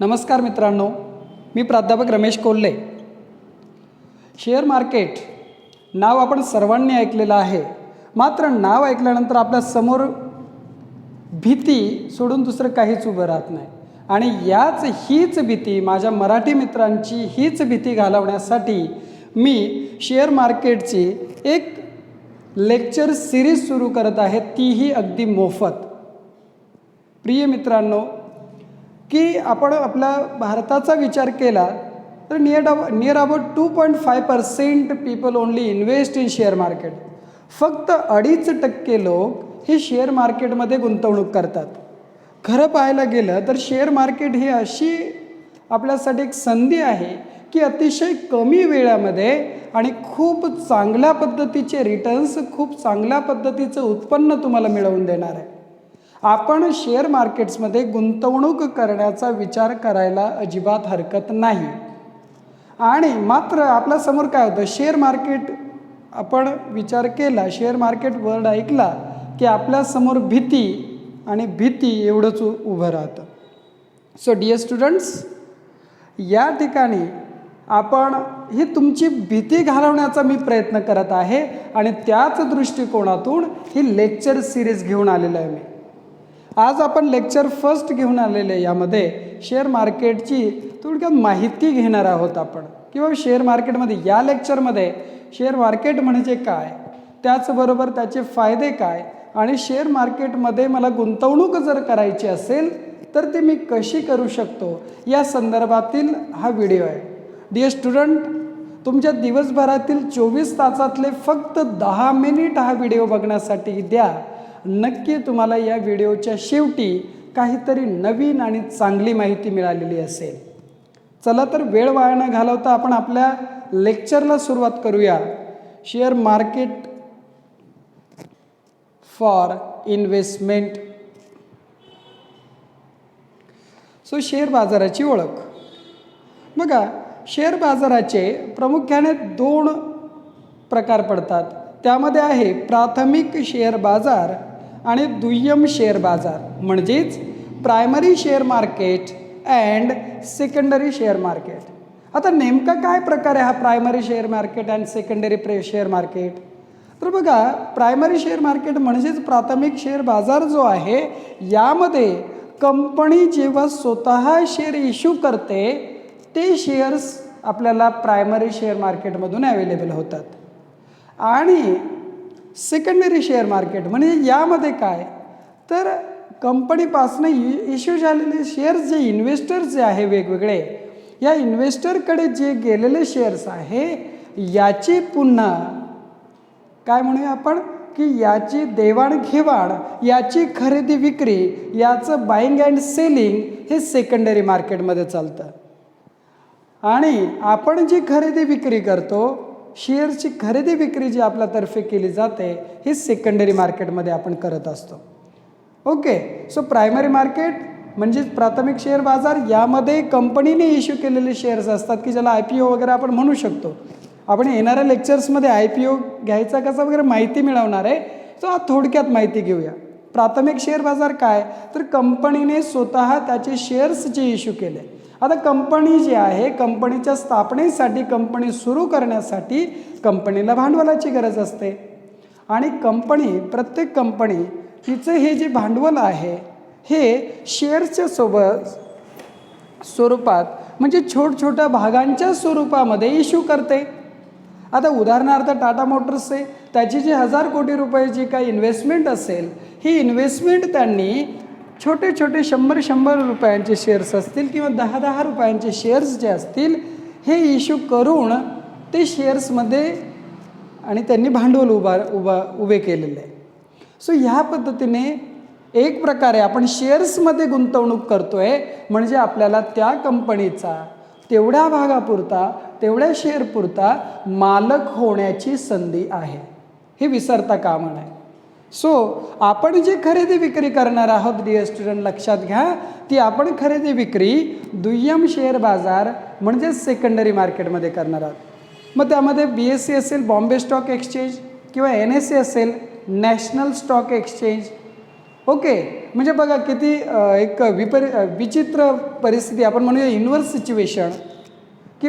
नमस्कार मित्रांनो मी प्राध्यापक रमेश कोल्हे. शेअर मार्केट नाव आपण सर्वांनी ऐकलेलं आहे. मात्र नाव ऐकल्यानंतर आपल्यासमोर भीती सोडून दुसरं काहीच उभं राहत नाही. आणि याच हीच भीती माझ्या मराठी मित्रांची हीच भीती घालवण्यासाठी मी शेअर मार्केटची एक लेक्चर सिरीज सुरू करत आहे. तीही अगदी मोफत. प्रिय मित्रांनो की आपण आपला भारताचा विचार केला तर नियर अब near about two point five percent people only invest in share market फक्त अडीच टक्के लोक हे शेअर मार्केटमध्ये गुंतवणूक करतात. खरं पाहायला गेलं तर शेअर मार्केट ही अशी आपल्यासाठी एक संधी आहे की अतिशय कमी वेळामध्ये आणि खूप चांगल्या पद्धतीचे रिटर्न्स खूप चांगल्या पद्धतीचं उत्पन्न तुम्हाला मिळवून देणार आहे. आपण शेअर मार्केट्समध्ये गुंतवणूक करण्याचा विचार करायला अजिबात हरकत नाही. आणि मात्र आपल्यासमोर काय होतं? शेअर मार्केट आपण विचार केला शेअर मार्केट वर्ड ऐकला की आपल्यासमोर भीती आणि भीती एवढंच उभं राहतं. सो डिअर स्टुडंट्स या ठिकाणी आपण ही तुमची भीती घालवण्याचा मी प्रयत्न करत आहे आणि त्याच दृष्टिकोनातून ही लेक्चर सिरीज घेऊन आलेलं आहे मी. आज आपण लेक्चर फर्स्ट घेऊन आलेले यामध्ये शेअर मार्केटची थोडक्यात माहिती घेणार आहोत आपण. किंवा शेअर मार्केटमध्ये या लेक्चरमध्ये शेअर मार्केट म्हणजे काय? त्याचबरोबर त्याचे फायदे काय? आणि शेअर मार्केटमध्ये मला गुंतवणूक जर करायची असेल तर ते मी कशी करू शकतो? या संदर्भातील हा व्हिडिओ आहे. डिअर स्टुडंट तुमच्या दिवसभरातील चोवीस तासातले फक्त दहा मिनिट हा व्हिडिओ बघण्यासाठी द्या. नक्की तुम्हाला या व्हिडिओच्या शेवटी काहीतरी नवीन आणि चांगली माहिती मिळालेली असेल. चला तर वेळ वाया न घालवता आपण आपल्या लेक्चरला सुरुवात करूया. Share market for investment. So share बाजाराची ओळख. बघा शेअर बाजाराचे प्रामुख्याने दोन प्रकार पडतात. त्यामध्ये आहे प्राथमिक शेअर बाजार आणि दुय्यम शेअर बाजार म्हणजेच primary share market and secondary share market. आता नेमका काय प्रकार आहे हा primary share market and secondary प्रे शेअर मार्केट? तर बघा प्रायमरी शेअर मार्केट म्हणजेच प्राथमिक शेअर बाजार जो आहे यामध्ये कंपनी जेव्हा स्वतः शेअर इश्यू करते ते शेअर्स आपल्याला प्रायमरी शेअर मार्केटमधून अवेलेबल होतात. आणि सेकंडरी शेअर मार्केट म्हणजे यामध्ये काय? तर कंपनीपासनं इश्यू झालेले शेअर्स जे इन्व्हेस्टर्स जे आहे वेगवेगळे या इन्व्हेस्टरकडे जे गेलेले शेअर्स आहे याची पुन्हा काय म्हणूया आपण? की याची देवाणघेवाण याची खरेदी विक्री याचं बाईंग अँड सेलिंग हे सेकंडरी मार्केटमध्ये चालतं. आणि आपण जी खरेदी विक्री करतो शेअरची खरेदी विक्री जी आपल्यातर्फे केली जाते ही सेकंडरी मार्केटमध्ये आपण करत असतो. ओके सो प्रायमरी मार्केट म्हणजेच प्राथमिक शेअर बाजार यामध्ये कंपनीने इश्यू केलेले शेअर्स असतात की ज्याला आय पी ओ वगैरे आपण म्हणू शकतो. आपण येणाऱ्या लेक्चर्समध्ये आय पी ओ घ्यायचा कसा वगैरे माहिती मिळवणार आहे सो थोडक्यात माहिती घेऊया. प्राथमिक शेअर बाजार काय? तर कंपनीने स्वतः त्याचे शेअर्स जे इश्यू केले आता कंपनी जी आहे कंपनीच्या स्थापनेसाठी कंपनी सुरू करण्यासाठी कंपनीला भांडवलाची गरज असते. आणि कंपनी प्रत्येक कंपनी तिचं हे जे भांडवल आहे हे शेअर्सच्या सोबत स्वरूपात म्हणजे छोटछोट्या भागांच्या स्वरूपामध्ये इश्यू करते. आता उदाहरणार्थ टाटा मोटर्सचे त्याची जी हजार कोटी रुपयाची काही इन्व्हेस्टमेंट असेल ही इन्व्हेस्टमेंट त्यांनी छोटे छोटे शंभर शंभर रुपयांचे शेअर्स असतील किंवा दहा दहा रुपयांचे शेअर्स जे असतील हे इश्यू करून ते शेअर्समध्ये आणि त्यांनी भांडवल उभा उभा उभे केलेले आहे. सो ह्या पद्धतीने एक प्रकारे आपण शेअर्समध्ये गुंतवणूक करतो आहे म्हणजे आपल्याला त्या कंपनीचा तेवढ्या भागापुरता तेवढ्या शेअरपुरता मालक होण्याची संधी आहे. हे विसरता कामा नये. सो आपण जी खरेदी विक्री करणार आहोत डिअर स्टुडंट लक्षात घ्या. ती आपण खरेदी विक्री दुय्यम शेअर बाजार म्हणजेच सेकंडरी मार्केटमध्ये करणार आहोत. मग त्यामध्ये बी एस सी असेल बॉम्बे स्टॉक एक्सचेंज किंवा एन एस सी असेल नॅशनल स्टॉक एक्सचेंज ओके म्हणजे बघा किती एक विपरी विचित्र परिस्थिती. आपण म्हणूया इन्व्हर्स सिच्युएशन की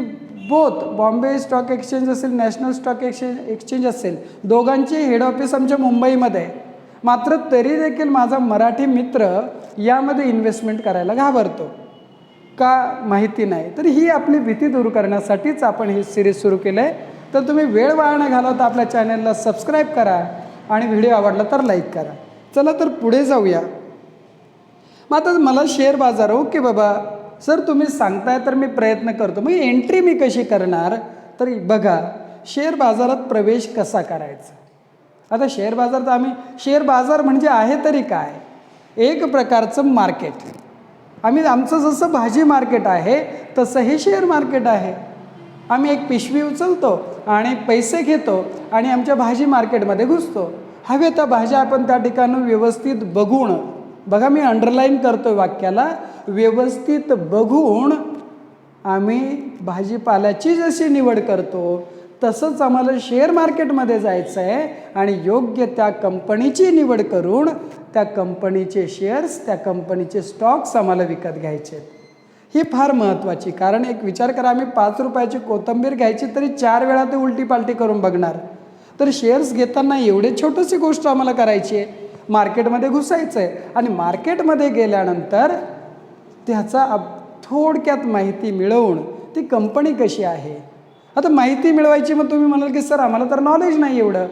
बोथ बॉम्बे स्टॉक एक्सचेंज असेल नॅशनल स्टॉक एक्सचेंज एक्सचेंज असेल दोघांचे हेड ऑफिस आमच्या मुंबईमध्ये आहे. मात्र तरी देखील माझा मराठी मित्र यामध्ये इन्व्हेस्टमेंट करायला घाबरतो. का माहिती नाही. तर ही आपली भीती दूर करण्यासाठीच आपण ही सिरीज सुरू केलं आहे तर तुम्ही वेळ वाया न घालवता आपल्या चॅनलला सबस्क्राईब करा आणि व्हिडिओ आवडला तर लाईक करा. चला तर पुढे जाऊया. मग आता मला शेअर बाजार ओके बाबा. सर तुम्ही सांगताय तर मी प्रयत्न करतो. मग एंट्री मी कशी करणार? तर बघा शेअर बाजारात प्रवेश कसा करायचा? आता शेअर बाजार तर आम्ही शेअर बाजार म्हणजे आहे तरी काय? एक प्रकारचं मार्केट आम्ही आमचं जसं भाजी मार्केट आहे तसं हे शेअर मार्केट आहे. आम्ही एक पिशवी उचलतो आणि पैसे घेतो आणि आमच्या भाजी मार्केटमध्ये घुसतो. हवे त्या भाज्या आपण त्या ठिकाणी व्यवस्थित बघून बघा मी अंडरलाईन करतो वाक्याला व्यवस्थित बघून आम्ही भाजीपाल्याची जशी निवड करतो. तसंच आम्हाला शेअर मार्केटमध्ये जायचं आहे आणि योग्य त्या कंपनीची निवड करून त्या कंपनीचे शेअर्स त्या कंपनीचे स्टॉक्स आम्हाला विकत घ्यायचे. ही फार महत्त्वाची कारण एक विचार करा आम्ही पाच रुपयाची कोथंबीर घ्यायची तरी चार वेळा ते उलटी पालटी करून बघणार. तर शेअर्स घेताना एवढे छोटीशी गोष्ट आम्हाला करायची आहे. मार्केटमध्ये घुसायचं आहे आणि मार्केटमध्ये गेल्यानंतर त्याचा अब- थोडक्यात माहिती मिळवून ती कंपनी कशी आहे? आता माहिती मिळवायची मग तुम्ही म्हणाल की सर आम्हाला तर नॉलेज नाही एवढं.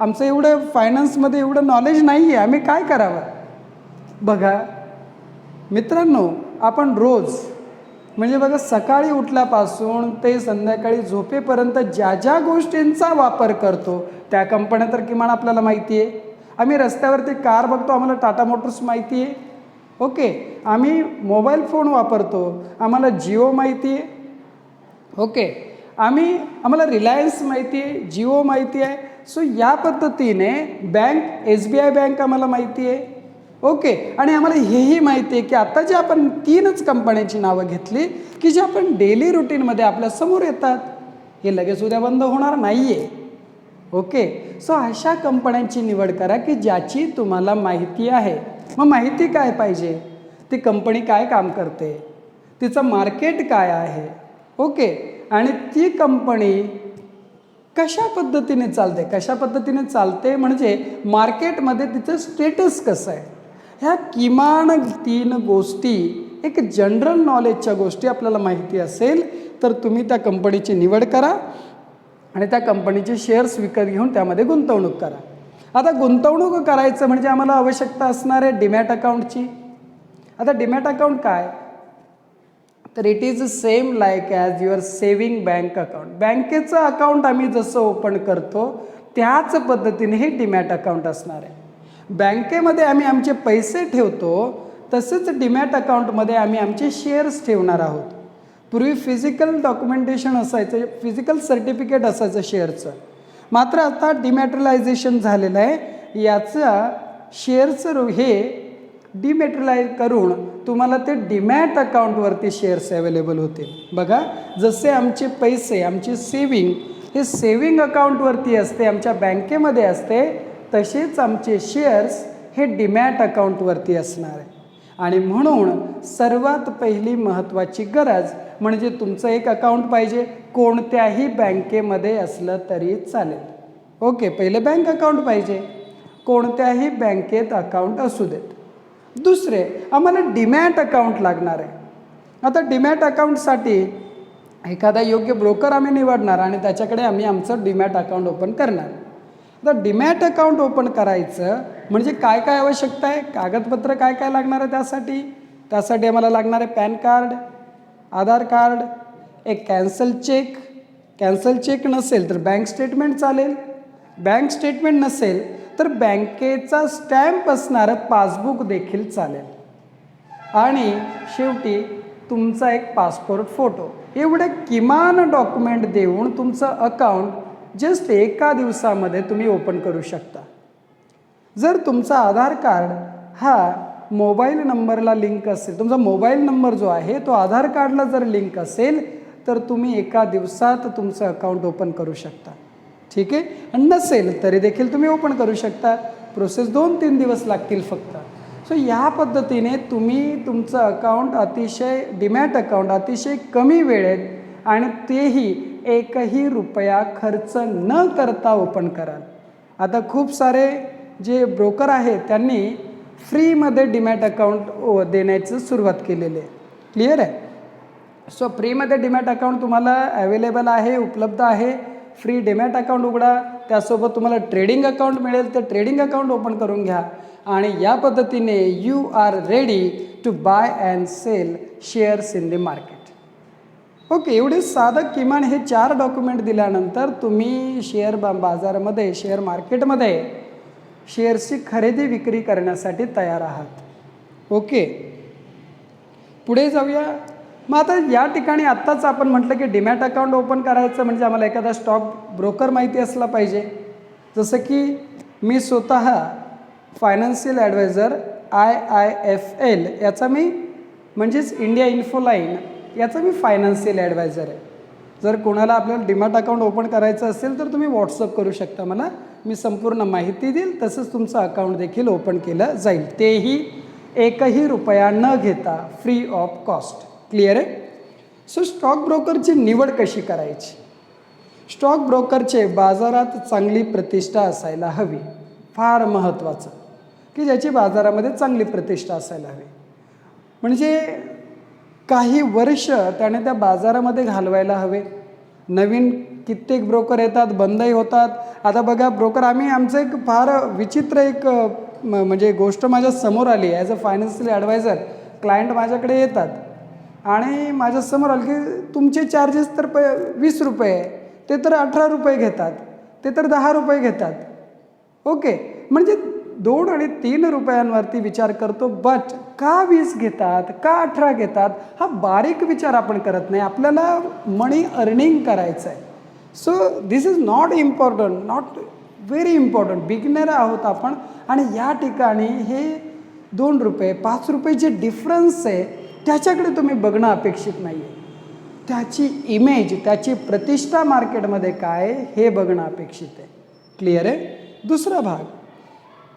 आमचं एवढं फायनान्समध्ये एवढं नॉलेज नाही आहे आम्ही काय करावं? बघा मित्रांनो आपण रोज म्हणजे बघा सकाळी उठल्यापासून ते संध्याकाळी झोपेपर्यंत ज्या ज्या गोष्टींचा वापर करतो त्या कंपन्या तर किमान आपल्याला माहिती आहे आम्ही रस्त्यावरती कार बघतो आम्हाला टाटा मोटर्स माहिती आहे ओके? आम्ही मोबाईल फोन वापरतो. आम्हाला जिओ माहिती आहे. ओके. आम्ही आम्हाला रिलायन्स माहिती आहे जिओ माहिती आहे. सो या पद्धतीने bank S B I bank आम्हाला माहिती आहे. ओके. आणि आम्हाला हेही माहिती आहे की आता जे आपण तीनच कंपन्यांची नावं घेतली की जे आपण डेली रुटीनमध्ये आपल्यासमोर येतात हे लगेच उद्या बंद होणार नाही आहे ओके. सो अशा कंपन्यांची निवड करा की ज्याची तुम्हाला माहिती आहे. मग माहिती काय पाहिजे? ती कंपनी काय काम करते? तिचं मार्केट काय आहे? ओके. आणि ती कंपनी कशा पद्धतीने चालते? कशा पद्धतीने चालते म्हणजे मार्केटमध्ये तिचं स्टेटस कसं आहे? ह्या किमान तीन गोष्टी एक जनरल नॉलेजच्या गोष्टी आपल्याला माहिती असेल तर तुम्ही त्या कंपनीची निवड करा आणि त्या कंपनीचे शेअर्स विकत घेऊन त्यामध्ये गुंतवणूक करा. आता गुंतवणूक करायचं म्हणजे आम्हाला आवश्यकता असणार आहे डिमॅट अकाउंटची. आता डिमॅट अकाउंट काय? तर it is same like as your saving bank account बँकेचं अकाउंट आम्ही जसं ओपन करतो त्याच पद्धतीने हे डिमॅट अकाउंट असणार आहे. बँकेमध्ये आम्ही आमचे पैसे ठेवतो तसेच डिमॅट अकाउंटमध्ये आम्ही आमचे शेअर्स ठेवणार आहोत. पूर्वी फिजिकल डॉक्युमेंटेशन असायचं फिजिकल सर्टिफिकेट असायचं शेअरचं मात्र आता डिमॅटरलायझेशन झालेलं आहे. याचा शेअरचं हे डिमेटलाईज करून तुम्हाला ते डिमॅट अकाउंटवरती शेअर्स अवेलेबल होतील. बघा जसे आमचे पैसे आमची सेविंग हे सेविंग अकाउंटवरती असते आमच्या बँकेमध्ये असते तसेच आमचे शेअर्स हे डिमॅट अकाउंटवरती असणार आहे. आणि म्हणून सर्वात पहिली महत्त्वाची गरज म्हणजे तुमचं एक अकाउंट पाहिजे कोणत्याही बँकेमध्ये असलं तरी चालेल. ओके पहिले बँक अकाउंट पाहिजे. कोणत्याही बँकेत अकाउंट असू देत. दुसरे आम्हाला डिमॅट अकाउंट लागणार आहे. आता डिमॅट अकाउंटसाठी एखादा योग्य ब्रोकर आम्ही निवडणार आणि त्याच्याकडे आम्ही आमचं डिमॅट अकाउंट ओपन करणार. आता डिमॅट अकाउंट ओपन करायचं म्हणजे काय काय आवश्यकता आहे? कागदपत्र काय काय लागणार आहे त्यासाठी? त्यासाठी आम्हाला लागणार आहे पॅन कार्ड आधार कार्ड एक कॅन्सल चेक कॅन्सल चेक नसेल तर बँक स्टेटमेंट चालेल. बँक स्टेटमेंट नसेल तर बँकेचा स्टॅम्प असणारं पासबुक देखील चालेल. आणि शेवटी तुमचा एक पासपोर्ट फोटो. एवढे किमान डॉक्युमेंट देऊन तुमचं अकाउंट जस्ट एका दिवसामध्ये तुम्ही ओपन करू शकता. जर तुमचा आधार कार्ड हा मोबाईल नंबरला लिंक असेल तुमचा मोबाईल नंबर जो आहे तो आधार कार्डला जर लिंक असेल तर तुम्ही एका दिवसात तुमचं अकाउंट ओपन करू शकता. ठीक आहे? आणि नसेल तरी देखील तुम्ही ओपन करू शकता. प्रोसेस दोन तीन दिवस लागतील फक्त. सो ह्या पद्धतीने तुम्ही तुमचं अकाउंट अतिशय डिमॅट अकाउंट अतिशय कमी वेळेत आणि तेही एकही रुपया खर्च न करता ओपन कराल. आता खूप सारे जे ब्रोकर आहेत त्यांनी फ्रीमध्ये डिमॅट अकाउंट देण्याची सुरुवात केलेली आहे. क्लिअर आहे? सो फ्रीमध्ये डिमॅट अकाउंट तुम्हाला अवेलेबल आहे उपलब्ध आहे. फ्री डिमॅट अकाउंट उघडा. त्यासोबत तुम्हाला ट्रेडिंग अकाउंट मिळेल तर ट्रेडिंग अकाउंट ओपन करून घ्या. आणि या पद्धतीने you are ready to buy and sell shares in the market. Okay एवढे साधं किमान हे चार डॉक्युमेंट दिल्यानंतर तुम्ही शेअर बा बाजारामध्ये शेअर मार्केटमध्ये शेअर्सची खरेदी विक्री करण्यासाठी तयार आहात. ओके. पुढे जाऊया. मग आता या ठिकाणी आत्ताच आपण म्हटलं की डिमॅट अकाउंट ओपन करायचं म्हणजे आम्हाला एखादा स्टॉक ब्रोकर माहिती असला पाहिजे. जसं की मी स्वतः financial advisor I I F L याचा मी म्हणजेच इंडिया इन्फोलाईन याचा मी फायनान्शियल ॲडवायझर आहे. जर कोणाला आपल्याला डिमॅट अकाउंट ओपन करायचं असेल तर तुम्ही व्हॉट्सअप करू शकता मला. मी संपूर्ण माहिती देईल तसंच तुमचं अकाउंट देखील ओपन केलं जाईल. तेही एकही रुपया न घेता फ्री ऑफ कॉस्ट क्लिअर आहे? सो स्टॉक ब्रोकरची निवड कशी करायची? स्टॉक ब्रोकरचे बाजारात चांगली प्रतिष्ठा असायला हवी. फार महत्त्वाचं की ज्याची बाजारामध्ये चांगली प्रतिष्ठा असायला हवी. म्हणजे काही वर्ष त्याने त्या बाजारामध्ये घालवायला हवे. नवीन कित्येक ब्रोकर येतात बंदही होतात. आता बघा ब्रोकर आम्ही आमचं एक फार विचित्र एक म- म्हणजे गोष्ट माझ्यासमोर आली. As a financial advisor client माझ्याकडे येतात. आणि माझ्यासमोर आलं की तुमचे चार्जेस तर प वीस रुपये आहे. ते तर अठरा रुपये घेतात. ते तर दहा रुपये घेतात. ओके. म्हणजे दोन आणि तीन रुपयांवरती विचार करतो बट का वीस घेतात? का अठरा घेतात? हा बारीक विचार आपण करत नाही. आपल्याला मनी अर्निंग करायचं आहे so this is not important not very important beginner आहोत आपण. आणि या ठिकाणी हे दोन रुपये पाच रुपये जे डिफरन्स आहे त्याच्याकडे तुम्ही बघणं अपेक्षित नाही आहे त्याची इमेज त्याची प्रतिष्ठा मार्केटमध्ये काय हे बघणं अपेक्षित आहे. क्लिअर आहे? दुसरा भाग.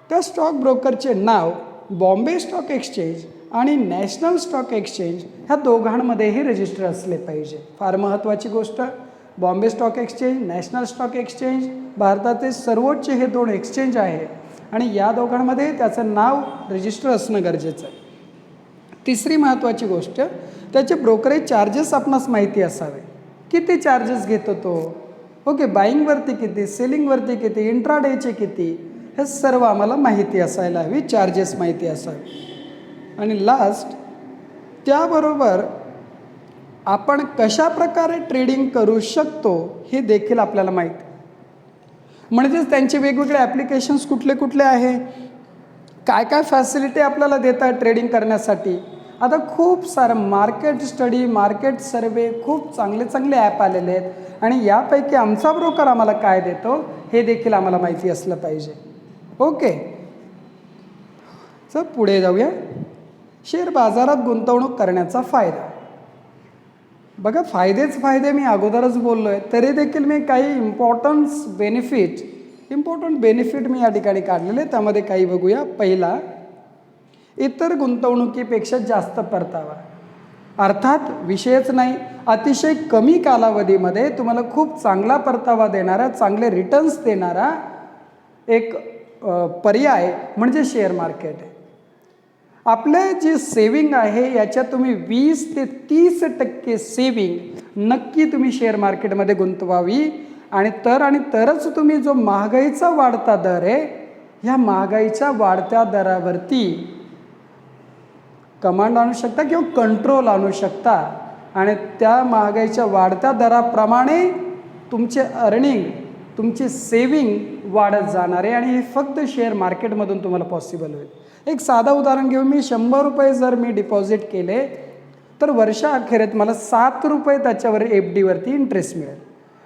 त्या स्टॉक ब्रोकरचे नाव बॉम्बे स्टॉक एक्सचेंज आणि नॅशनल स्टॉक एक्सचेंज ह्या दोघांमध्येही रजिस्टर असले पाहिजे. फार महत्त्वाची गोष्ट. Bombay stock exchange national stock exchange भारताचे सर्वोच्च हे दोन एक्सचेंज आहे. आणि या दोघांमध्ये त्याचं नाव रजिस्टर असणं गरजेचं आहे. तिसरी महत्त्वाची गोष्ट त्याचे ब्रोकरेज चार्जेस आपणास माहिती असावे. किती चार्जेस घेतो तो? ओके बाईंगवरती किती सेलिंगवरती किती इंट्राडेचे किती? हे सर्व आम्हाला माहिती असायला हवी चार्जेस माहिती असावे. आणि लास्ट त्याबरोबर आपण कशा प्रकारे ट्रेडिंग करू शकतो हे देखील आपल्याला माहिती. म्हणजेच त्यांचे वेगवेगळे ॲप्लिकेशन्स कुठले कुठले आहे? काय काय फॅसिलिटी आपल्याला देतात ट्रेडिंग करण्यासाठी? आता खूप सारं मार्केट स्टडी मार्केट सर्वे खूप चांगले चांगले ॲप आलेले आहेत. आणि यापैकी आमचा ब्रोकर आम्हाला काय देतो हे देखील आम्हाला माहिती असलं पाहिजे. ओके चल पुढे जाऊया. शेअर बाजारात गुंतवणूक करण्याचा फायदा. बघा फायदेच फायदे मी अगोदरच बोललो आहे तरी देखील मी काही इम्पॉर्टन्स बेनिफिट इम्पॉर्टंट बेनिफिट मी या ठिकाणी काढलेले त्यामध्ये काही बघूया. पहिला इतर गुंतवणुकीपेक्षा जास्त परतावा. अर्थात विषयच नाही अतिशय कमी कालावधीमध्ये तुम्हाला खूप चांगला परतावा देणारा चांगले रिटर्न्स देणारा एक पर्याय म्हणजे शेअर मार्केट आहे. आपले जे सेविंग आहे याच्यात तुम्ही वीस ते तीस टक्के सेविंग नक्की तुम्ही शेअर मार्केटमध्ये गुंतवावी आणि तर आणि तरच तुम्ही जो महागाईचा वाढता दर आहे ह्या महागाईच्या वाढत्या दरावरती कमांड आणू शकता किंवा कंट्रोल आणू शकता. आणि त्या महागाईच्या वाढत्या दराप्रमाणे तुमचे अर्निंग तुमची सेविंग वाढत जाणार आहे आणि हे फक्त शेअर मार्केटमधून तुम्हाला पॉसिबल होईल. एक साधं उदाहरण घेऊन मी शंभर रुपये जर मी डिपॉझिट केले तर वर्षाअखेरीत मला सात रुपये त्याच्यावर एफ डीवरती इंटरेस्ट मिळेल.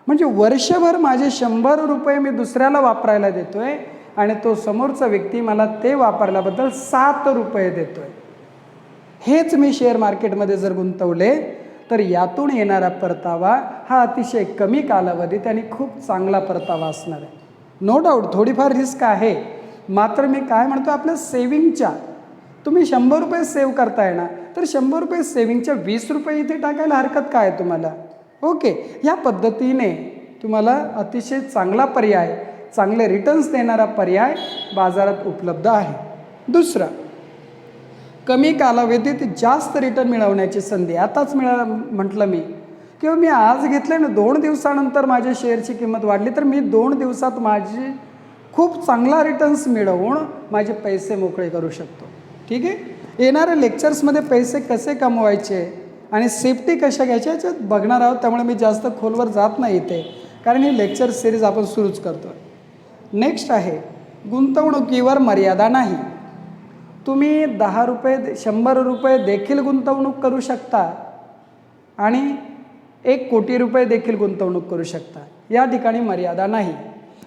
म्हणजे वर्षभर माझे शंभर रुपये मी दुसऱ्याला वापरायला देतो आहे आणि तो समोरचा व्यक्ती मला ते वापरल्याबद्दल सात रुपये देतो आहे हेच मी शेअर मार्केटमध्ये जर गुंतवले तर यातून येणारा परतावा हा अतिशय कमी कालावधीत आणि खूप चांगला परतावा असणार आहे. नो डाऊट थोडीफार रिस्क आहे. मात्र मी काय म्हणतो आपल्या सेविंगच्या तुम्ही शंभर रुपये सेव्ह करताय ना तर शंभर रुपये सेविंगच्या वीस रुपये इथे टाकायला हरकत काय आहे तुम्हाला? ओके या पद्धतीने तुम्हाला अतिशय चांगला पर्याय चांगले रिटर्न्स देणारा पर्याय बाजारात उपलब्ध आहे. दुसरं कमी कालावधीत जास्त रिटर्न मिळवण्याची संधी. आताच मिळा म्हटलं मी. किंवा मी आज घेतले ना दोन दिवसानंतर माझ्या शेअरची किंमत वाढली तर मी दोन दिवसात माझी खूप चांगला रिटर्न्स मिळवून माझे पैसे मोकळे करू शकतो. ठीक आहे? येणाऱ्या लेक्चर्समध्ये पैसे कसे कमवायचे आणि सेफ्टी कशा घ्यायच्या याच्यात बघणार आहोत. त्यामुळे मी जास्त खोलवर जात नाही इथे. कारण ही लेक्चर सिरीज आपण सुरूच करतो नेक्स्ट आहे गुंतवणुकीवर मर्यादा नाही. तुम्ही दहा रुपये शंभर रुपये देखील गुंतवणूक करू शकता आणि एक कोटी रुपये देखील गुंतवणूक करू शकता. या ठिकाणी मर्यादा नाही.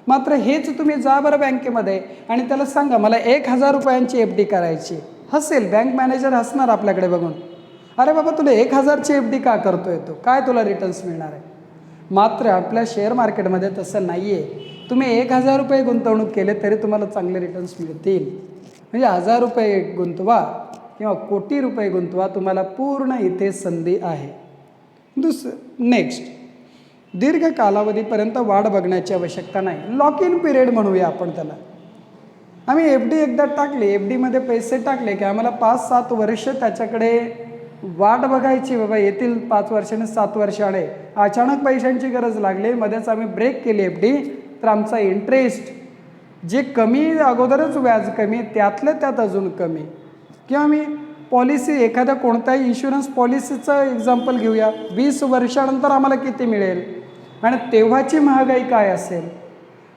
मात्र हेच तुम्ही जा बरं बँकेमध्ये आणि त्याला सांगा मला एक हजार रुपयांची एफ डी करायची हसेल. बँक मॅनेजर हसणार आपल्याकडे बघून. अरे बाबा तुला एक हजारची एफ डी का करतोय तो? काय तुला रिटर्न्स मिळणार आहे? मात्र आपल्या शेअर मार्केटमध्ये तसं नाही आहे तुम्ही एक हजार रुपये गुंतवणूक केले तरी तुम्हाला चांगले रिटर्न्स मिळतील. म्हणजे हजार रुपये गुंतवा किंवा कोटी रुपये गुंतवा तुम्हाला पूर्ण इथे संधी आहे. दुसरं नेक्स्ट दीर्घ कालावधीपर्यंत वाढ बघण्याची आवश्यकता नाही. लॉक इन पिरियड म्हणूया आपण त्याला. आम्ही एफ डी एकदा टाकली एफ डीमध्ये पैसे टाकले की आम्हाला पाच सात वर्ष त्याच्याकडे वाट बघायची बाबा येथील पाच वर्षाने सात वर्षाने अचानक पैशांची गरज लागली मध्येच आम्ही ब्रेक केली एफ डी तर आमचा इंटरेस्ट जे कमी अगोदरच व्याज कमी त्यातलं त्यात अजून कमी. किंवा मी पॉलिसी एखाद्या कोणत्याही इन्शुरन्स पॉलिसीचं एक्झाम्पल घेऊया. वीस वर्षानंतर आम्हाला किती मिळेल? आणि तेव्हाची महागाई काय असेल?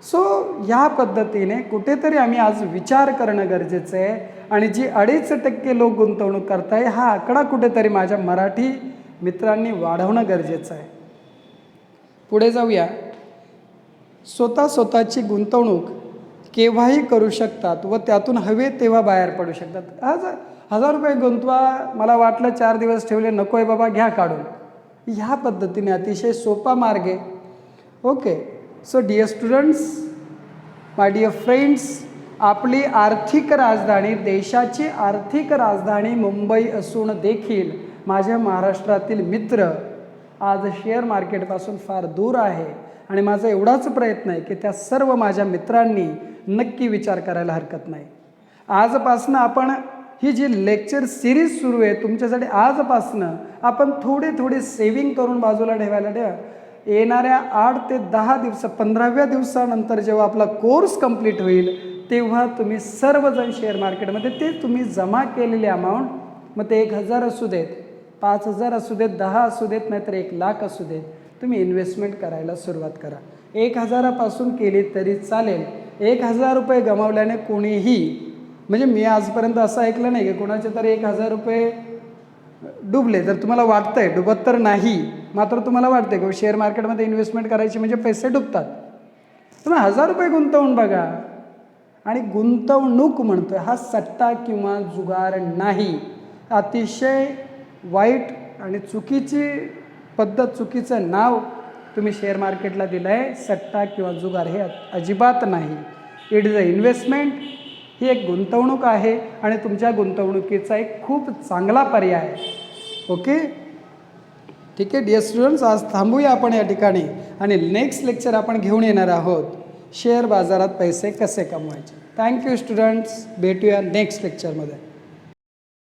सो ह्या पद्धतीने कुठेतरी आम्ही आज विचार करणं गरजेचं आहे. आणि जी अडीच टक्के लोक गुंतवणूक करताय हा आकडा कुठेतरी माझ्या मराठी मित्रांनी वाढवणं गरजेचं आहे. पुढे जाऊया. स्वतः स्वतःची गुंतवणूक केव्हाही करू शकतात व त्यातून हवे तेव्हा बाहेर पडू शकतात. आज हजार रुपये गुंतवा मला वाटलं चार दिवस ठेवले नको आहे बाबा घ्या काढून. ह्या पद्धतीने अतिशय सोपा मार्ग आहे. Okay so dear students my dear friends आपली आर्थिक राजधानी देशाची आर्थिक राजधानी मुंबई असून देखील माझ्या महाराष्ट्रातील मित्र आज शेअर मार्केटपासून फार दूर आहे. आणि माझा एवढाच प्रयत्न आहे की त्या सर्व माझ्या मित्रांनी नक्की विचार करायला हरकत नाही. आजपासनं आपण ही जी लेक्चर सिरीज सुरू आहे तुमच्यासाठी आजपासनं आपण थोडी थोडी सेविंग करून बाजूला ठेवायला ठेवा. येणाऱ्या आठ ते दहा दिवस पंधराव्या दिवसानंतर जेव्हा आपला कोर्स कंप्लीट होईल तेव्हा तुम्ही सर्वजण शेअर मार्केटमध्ये ते तुम्ही जमा केलेले अमाऊंट मग ते एक हजार असू देत पाच हजार असू देत दहा असू देत नाहीतर एक लाख असू देत तुम्ही इन्व्हेस्टमेंट करायला सुरुवात करा. एक हजारापासून केली तरी चालेल. एक हजार रुपये गमावल्याने कोणीही म्हणजे मी आजपर्यंत असं ऐकलं नाही की कोणाचे तरी एक हजार रुपये डुबले. तर तुम्हाला वाटतंय डुबत तर नाही मात्र तुम्हाला वाटते की शेअर मार्केटमध्ये इन्व्हेस्टमेंट करायची म्हणजे पैसे डुबतात. तुम्ही हजार रुपये गुंतवून बघा. आणि गुंतवणूक म्हणतोय हा सट्टा किंवा जुगार नाही. अतिशय वाईट आणि चुकीची पद्धत चुकीचं नाव तुम्ही शेअर मार्केटला दिलं आहे सट्टा किंवा जुगार हे अजिबात नाही. इट इज अ इन्व्हेस्टमेंट ही एक गुंतवणूक आहे आणि तुमच्या गुंतवणुकीचा एक खूप चांगला पर्याय आहे. ओके ठीक आहे डिअर स्टुडंट्स आज थांबूया आपण या ठिकाणी आणि नेक्स्ट लेक्चर आपण घेऊन येणार आहोत. शेअर बाजारात पैसे कसे कमवायचे? थँक्यू स्टुडंट्स भेटूया नेक्स्ट लेक्चरमध्ये